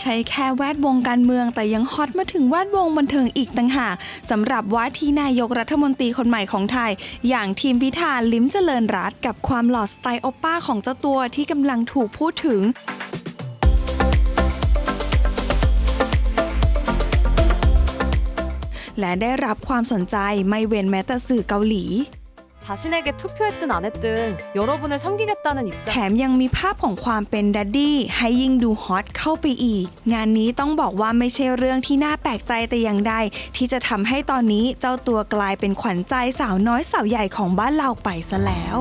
ใช่แค่แวดวงการเมือง แต่ยังฮอตมาถึงแวดวงบันเทิงอีกต่างหากสำหรับว่าที่นายกรัฐมนตรีคนใหม่ของไทย อย่างทีมพิธาลิ้มเจริญรัตกับความหล่อสไตล์โอป้าของเจ้าตัวที่กำลังถูกพูดถึงและได้รับความสนใจไม่เว้นแม้แต่สื่อเกาหลี 자신에게 투표했든 안 했든 여러분을 섬기겠다는 แถ 입장. มยังมีภาพของความเป็นดัดดี้ให้ยิ่งดูฮอตเข้าไปอีก งานนี้ต้องบอกว่าไม่ใช่เรื่องที่น่าแปลกใจแต่อย่างใด ที่จะทำให้ตอนนี้เจ้าตัวกลายเป็นขวัญใจสาวน้อยสาวใหญ่ของบ้านเราไปซะแล้ว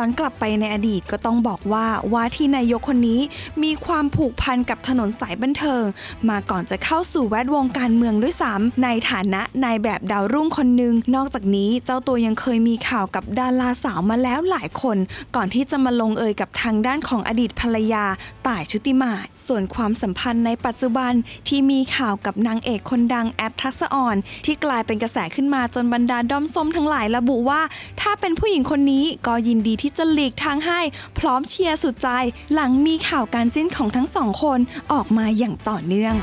ย้อนกลับไปในอดีตก็ต้องบอกว่าว่าที่นายกคนนี้มีความผูกพันกับถนนสายบันเทิง มาก่อนจะเข้าสู่แวดวงการเมืองด้วยซ้ำในฐานะนายแบบดาวรุ่งคนหนึ่งนอกจากนี้เจ้าตัวยังเคยมีข่าวกับดาราสาวมาแล้วหลายคน ก่อนที่จะมาลงเอยกับทางด้านของอดีตภรรยาต่ายชุติมา ส่วนความสัมพันธ์ในปัจจุบันที่มีข่าวกับนางเอกคนดังแอปทักษอ่อน ที่กลายเป็นกระแสขึ้นมาจนบรรดาด้อมส้มทั้งหลายระบุว่า ถ้าเป็นผู้หญิงคนนี้ก็ยินดีที่จะหลีกทางให้ พร้อมเชียร์สุดใจ หลังมีข่าวการจิ้นของทั้งสองคนออกมาอย่างต่อเนื่อง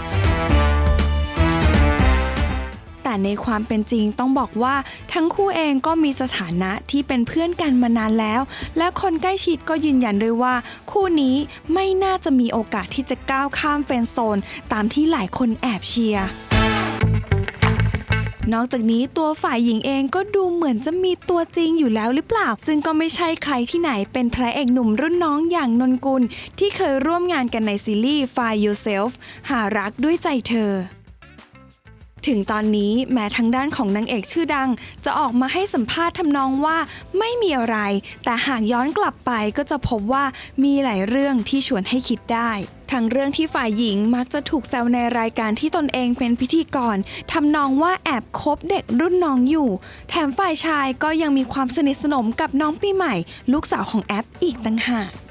แต่ในความเป็นจริงต้องบอกว่าทั้งคู่เองก็มีสถานะที่เป็นเพื่อนกันมานานแล้ว และคนใกล้ชิดก็ยืนยันด้วยว่า คู่นี้ไม่น่าจะมีโอกาสที่จะก้าวข้ามเฟนโซน ตามที่หลายคนแอบเชียร์ นอกจากนี้ตัวฝ่ายหญิงเองก็ดูเหมือนจะมีตัวจริงอยู่แล้วหรือเปล่า ซึ่งก็ไม่ใช่ใครที่ไหนเป็นพระเอกหนุ่มรุ่นน้องอย่างนนกุล ที่เคยร่วมงานกันในซีรีส์ Find Yourself หารักด้วยใจเธอ ถึงตอนนี้แม้ทางด้านของนางเอกชื่อดัง จะออกมาให้สัมภาษณ์ทำนองว่าไม่มีอะไร แต่หากย้อนกลับไปก็จะพบว่ามีหลายเรื่องที่ชวนให้คิดได้ทั้งเรื่องที่ฝ่ายหญิงมักจะถูกแซวในรายการที่ตนเองเป็นพิธีกรทำนองว่าแอบคบเด็กรุ่นน้องอยู่ แถมฝ่ายชายก็ยังมีความสนิทสนมกับน้องปีใหม่ ลูกสาวของแอปอีกต่างหาก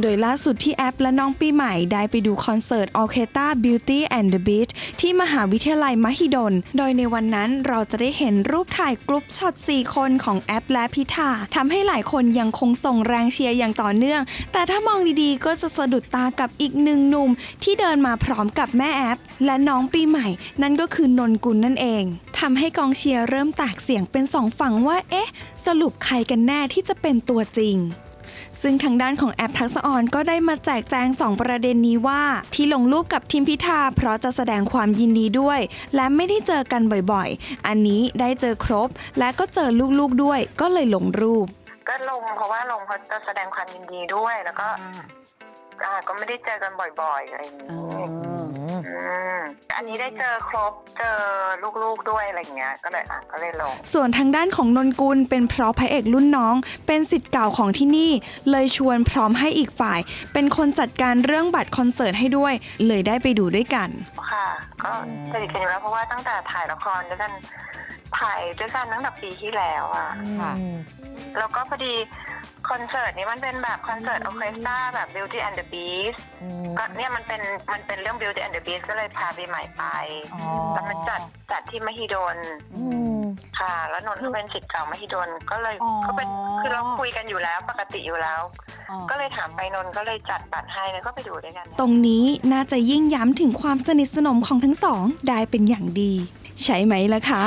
โดยล่าสุดที่แอปและน้องปีใหม่ได้ไปดูคอนเสิร์ต o r c h e s t r a Beauty and the Beast ที่มหาวิทยาลัยมหิดล โดยในวันนั้นเราจะได้เห็นรูปถ่ายกรุ๊ปช็อต 4 คนของแอปและพิธาทำให้หลายคนยังคงส่งแรงเชียร์อย่างต่อเนื่อง แต่ถ้ามองดีๆ ก็จะสะดุดตากับอีกหนึ่งหนุ่ม ที่เดินมาพร้อมกับแม่แอป และน้องปีใหม่ นั่นก็คือนนกุลนั่นเองทำให้กองเชียร์เริ่มแตกเสียงเป็นสองฝั่งว่า เอ๊ะ สรุปใครกันแน่ที่จะเป็นตัวจริง ซึ่งทางด้านของแอปทักษะออนก็ได้มาแจกแจง 2 ประเด็นนี้ว่า ที่ลงรูปกับทีมพิธาเพราะจะแสดงความยินดีด้วย และไม่ได้เจอกันบ่อยๆ อันนี้ได้เจอครบ และก็เจอลูกๆด้วย ก็เลยลงรูป ก็ลงเพราะว่าลงเพราะจะแสดงความยินดีด้วยแล้วก็อ่าก็ไม่ได้เจอกันบ่อยๆอะไรอย่างนี้อืม อันนี้ได้เจอครบเจอลูกๆด้วยอะไรอย่างเงี้ยก็เลยอะก็เลยลง ส่วนทางด้านของนนกุลเป็นเพราะพระเอกรุ่นน้อง เป็นสิทธิ์เก่าของที่นี่ เลยชวนพร้อมให้อีกฝ่าย เป็นคนจัดการเรื่องบัตรคอนเสิร์ตให้ด้วย เลยได้ไปดูด้วยกัน ค่ะ ก็สนิทกันอยู่แล้วเพราะว่าตั้งแต่ถ่ายละครด้วยกันถ่ายด้วยกันตั้งแต่ปีที่แล้วอะค่ะแล้วก็พอดี คอนเสิร์ตนี้มันเป็นแบบคอนเสิร์ตออเคสตราแบบ Beauty and the Beast ก็เนี่ยมันเป็นมันเป็นเรื่อง Beauty and the Beast ก็เลยพาปีใหม่ไปแล้วมันจัดจัดที่มหิดลค่ะ แล้วนนท์ก็เป็นสิทธิ์เก่ามหิดลก็เลยอ๋อ ก็เป็นคือเราคุยกันอยู่แล้วปกติอยู่แล้ว อ๋อ ก็เลยถามไปนนท์ก็เลยจัดบัตรให้แล้วก็ไปดูด้วยกัน ตรงนี้น่าจะยิ่งย้ำถึงความสนิทสนมของทั้งสองได้เป็นอย่างดี ใช่ไหมล่ะคะ